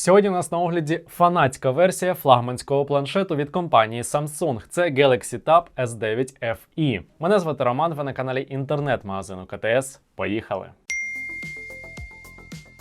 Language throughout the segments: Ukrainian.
Сьогодні у нас на огляді фанатська версія флагманського планшету від компанії Samsung. Це Galaxy Tab S9 FE. Мене звати Роман. Ви на каналі інтернет-магазину КТС. Поїхали!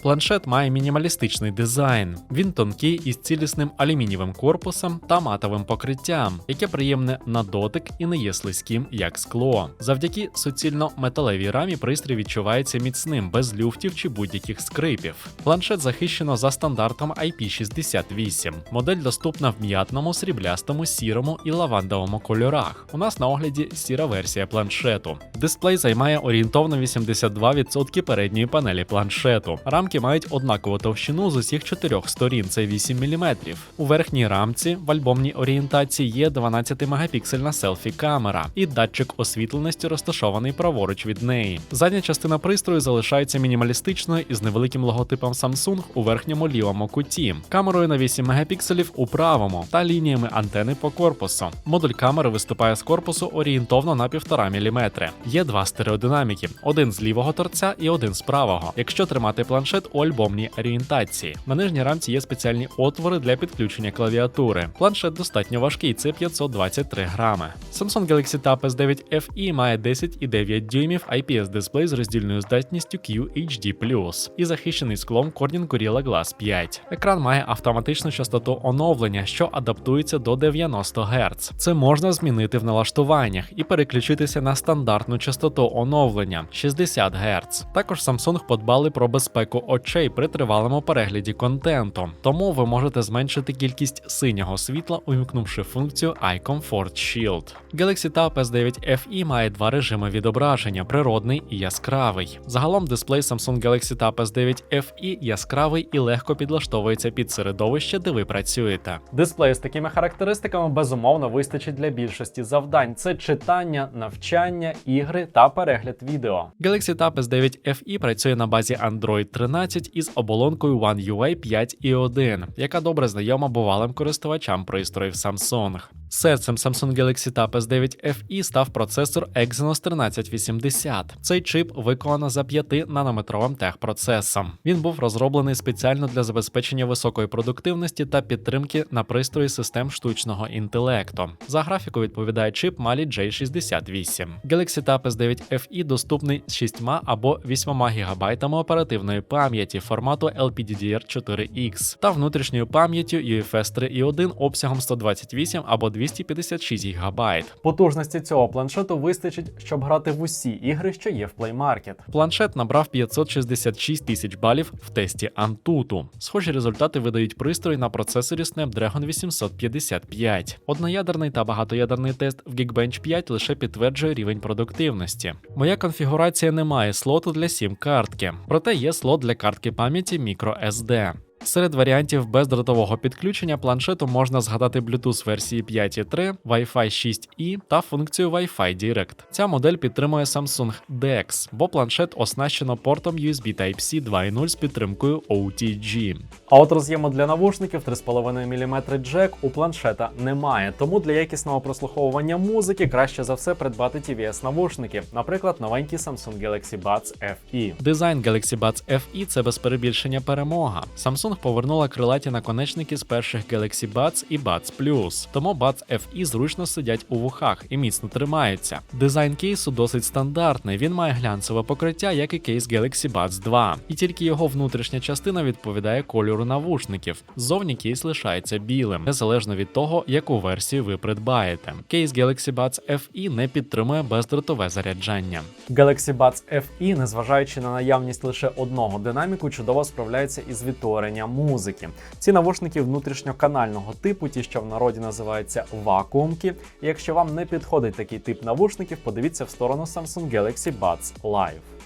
Планшет має мінімалістичний дизайн. Він тонкий із цілісним алюмінієвим корпусом та матовим покриттям, яке приємне на дотик і не є слизьким, як скло. Завдяки суцільно металевій рамі пристрій відчувається міцним, без люфтів чи будь-яких скрипів. Планшет захищено за стандартом IP68. Модель доступна в м'ятному, сріблястому, сірому і лавандовому кольорах. У нас на огляді сіра версія планшету. Дисплей займає орієнтовно 82% передньої панелі планшету. Мають однакову товщину з усіх чотирьох сторін, це 8 мм. У верхній рамці в альбомній орієнтації є 12-мегапіксельна селфі-камера і датчик освітленості розташований праворуч від неї. Задня частина пристрою залишається мінімалістичною із невеликим логотипом Samsung у верхньому лівому куті, камерою на 8 мегапікселів у правому та лініями антени по корпусу. Модуль камери виступає з корпусу орієнтовно на 1,5 мм. Є два стереодинаміки: один з лівого торця і один з правого. Якщо тримати планшет у альбомній орієнтації. На нижній рамці є спеціальні отвори для підключення клавіатури. Планшет достатньо важкий, це 523 грами. Samsung Galaxy Tab S9 FE має 10,9 дюймів IPS дисплей з роздільною здатністю QHD+, і захищений склом Corning Gorilla Glass 5. Екран має автоматичну частоту оновлення, що адаптується до 90 Гц. Це можна змінити в налаштуваннях і переключитися на стандартну частоту оновлення 60 Гц. Також Samsung подбали про безпеку очей при тривалому перегляді контенту, тому ви можете зменшити кількість синього світла, увімкнувши функцію Eye Comfort Shield. Galaxy Tab S9 FE має два режими відображення: природний і яскравий. Загалом дисплей Samsung Galaxy Tab S9 FE яскравий і легко підлаштовується під середовище, де ви працюєте. Дисплей з такими характеристиками безумовно вистачить для більшості завдань: це читання, навчання, ігри та перегляд відео. Galaxy Tab S9 FE працює на базі Android 13 із оболонкою One UI 5.1, яка добре знайома бувалим користувачам пристроїв Samsung. Серцем Samsung Galaxy Tab S9 FE став процесор Exynos 1380. Цей чип виконано за 5-нанометровим техпроцесом. Він був розроблений спеціально для забезпечення високої продуктивності та підтримки на пристрої систем штучного інтелекту. За графіку відповідає чип Mali J68. Galaxy Tab S9 FE доступний з 6 або 8 ГБ оперативної пам'яті формату LPDDR4X та внутрішньою пам'яттю UFS 3.1 обсягом 128 або 256 ГБ. Потужності цього планшету вистачить, щоб грати в усі ігри, що є в Play Market. Планшет набрав 566 тисяч балів в тесті Antutu. Схожі результати видають пристрої на процесорі Snapdragon 855. Одноядерний та багатоядерний тест в Geekbench 5 лише підтверджує рівень продуктивності. Моя конфігурація не має слоту для сім картки, проте є слот для картки пам'яті microSD. Серед варіантів бездротового підключення планшету можна згадати Bluetooth версії 5.3, Wi-Fi 6E та функцію Wi-Fi Direct. Ця модель підтримує Samsung DeX, бо планшет оснащено портом USB Type-C 2.0 з підтримкою OTG. А от роз'єму для навушників 3,5 мм джек у планшета немає, тому для якісного прослуховування музики краще за все придбати tvs навушники, наприклад, новенький Samsung Galaxy Buds FE. Дизайн Galaxy Buds FE – це без перебільшення перемога. Samsung повернула крилаті наконечники з перших Galaxy Buds і Buds Plus, тому Buds FE зручно сидять у вухах і міцно тримаються. Дизайн кейсу досить стандартний. Він має глянцеве покриття, як і кейс Galaxy Buds 2, і тільки його внутрішня частина відповідає кольору навушників. Ззовні кейс лишається білим, незалежно від того, яку версію ви придбаєте. Кейс Galaxy Buds FE не підтримує бездротове заряджання. Galaxy Buds FE, незважаючи на наявність лише одного динаміку, чудово справляється із відтворенням музики. Ці навушники внутрішньоканального типу, ті, що в народі називаються вакуумки. І якщо вам не підходить такий тип навушників, подивіться в сторону Samsung Galaxy Buds Live.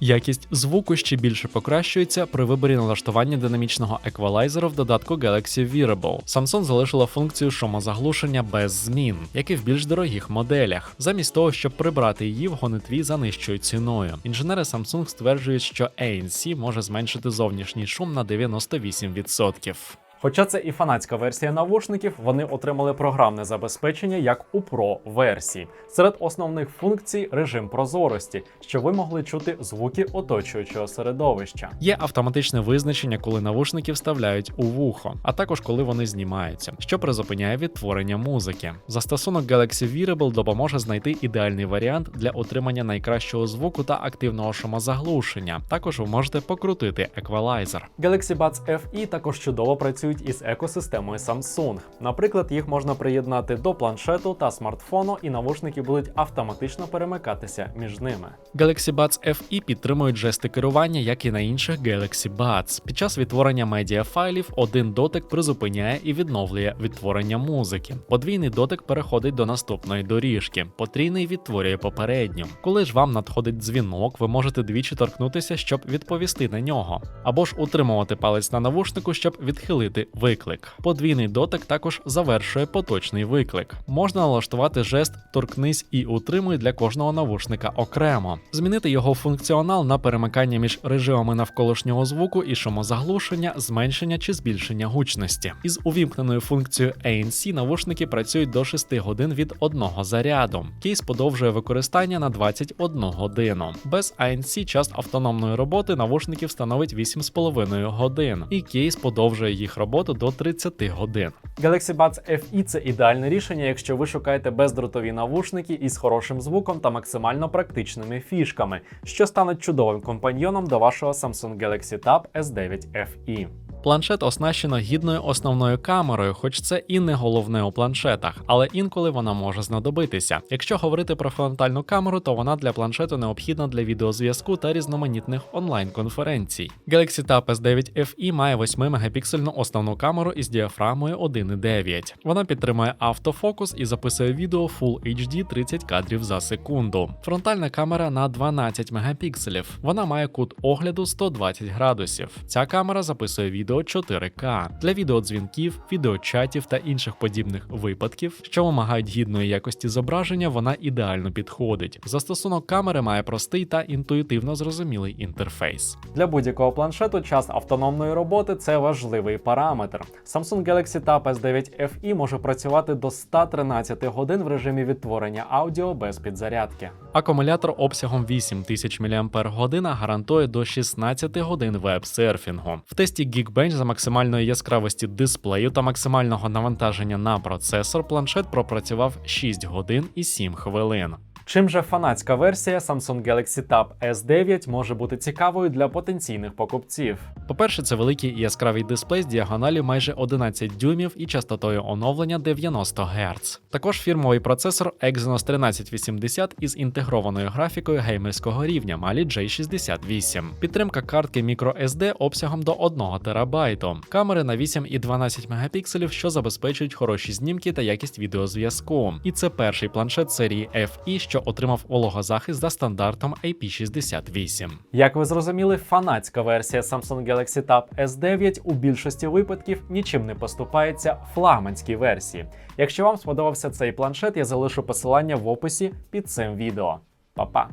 Якість звуку ще більше покращується при виборі налаштування динамічного еквалайзера в додатку Galaxy Wearable. Samsung залишила функцію шумозаглушення без змін, як і в більш дорогих моделях, замість того, щоб прибрати її в гонитві за нижчою ціною. Інженери Samsung стверджують, що ANC може зменшити зовнішній шум на 98%. Хоча це і фанатська версія навушників, вони отримали програмне забезпечення як у Pro версії. Серед основних функцій режим прозорості, що ви могли чути звуки оточуючого середовища. Є автоматичне визначення, коли навушники вставляють у вухо, а також коли вони знімаються, що призупиняє відтворення музики. Застосунок Galaxy Wearable допоможе знайти ідеальний варіант для отримання найкращого звуку та активного шумозаглушення. Також ви можете покрутити еквалайзер. Galaxy Buds FE також чудово працюють із екосистемою Samsung. Наприклад, їх можна приєднати до планшету та смартфону, і навушники будуть автоматично перемикатися між ними. Galaxy Buds FE підтримують жести керування, як і на інших Galaxy Buds. Під час відтворення медіафайлів один дотик призупиняє і відновлює відтворення музики. Подвійний дотик переходить до наступної доріжки. Потрійний відтворює попередню. Коли ж вам надходить дзвінок, ви можете двічі торкнутися, щоб відповісти на нього, або ж утримувати палець на навушнику, щоб відхилити виклик. Подвійний дотик також завершує поточний виклик. Можна налаштувати жест торкнись і утримуй для кожного навушника окремо, змінити його функціонал на перемикання між режимами навколишнього звуку і шумозаглушення, зменшення чи збільшення гучності. Із увімкненою функцією ANC навушники працюють до 6 годин від одного заряду. Кейс подовжує використання на 21 годину. Без ANC час автономної роботи навушників становить 8,5 годин, і кейс подовжує їх роботу до 30 годин. Galaxy Buds FE – це ідеальне рішення, якщо ви шукаєте бездротові навушники із хорошим звуком та максимально практичними фішками, що стануть чудовим компаньйоном до вашого Samsung Galaxy Tab S9 FE. Планшет оснащено гідною основною камерою, хоч це і не головне у планшетах, але інколи вона може знадобитися. Якщо говорити про фронтальну камеру, то вона для планшету необхідна для відеозв'язку та різноманітних онлайн-конференцій. Galaxy Tab S9 FE має 8-мегапіксельну основну камеру із діафрагмою 1.9. Вона підтримує автофокус і записує відео Full HD 30 кадрів за секунду. Фронтальна камера на 12 мегапікселів. Вона має кут огляду 120 градусів. Ця камера записує відео 4К для відеодзвінків, відеочатів та інших подібних випадків, що вимагають гідної якості зображення, вона ідеально підходить. Застосунок камери має простий та інтуїтивно зрозумілий інтерфейс. Для будь-якого планшету час автономної роботи це важливий параметр. Samsung Galaxy Tab S9 FE може працювати до 113 годин в режимі відтворення аудіо без підзарядки. Акумулятор обсягом 8000 мАч гарантує до 16 годин веб-серфінгу. В тесті Geekbench за максимальної яскравості дисплею та максимального навантаження на процесор планшет пропрацював 6 годин і 7 хвилин. Чим же фанатська версія Samsung Galaxy Tab S9 може бути цікавою для потенційних покупців? По-перше, це великий і яскравий дисплей з діагоналю майже 11 дюймів і частотою оновлення 90 Гц. Також фірмовий процесор Exynos 1380 із інтегрованою графікою геймерського рівня Mali J68. Підтримка картки microSD обсягом до 1 ТБ. Камери на 8 і 12 мегапікселів, що забезпечують хороші знімки та якість відеозв'язку. І це перший планшет серії FE, що отримав вологозахист за стандартом IP68. Як ви зрозуміли, фанатська версія Samsung Galaxy Tab S9 у більшості випадків нічим не поступається флагманській версії. Якщо вам сподобався цей планшет, я залишу посилання в описі під цим відео. Па-па!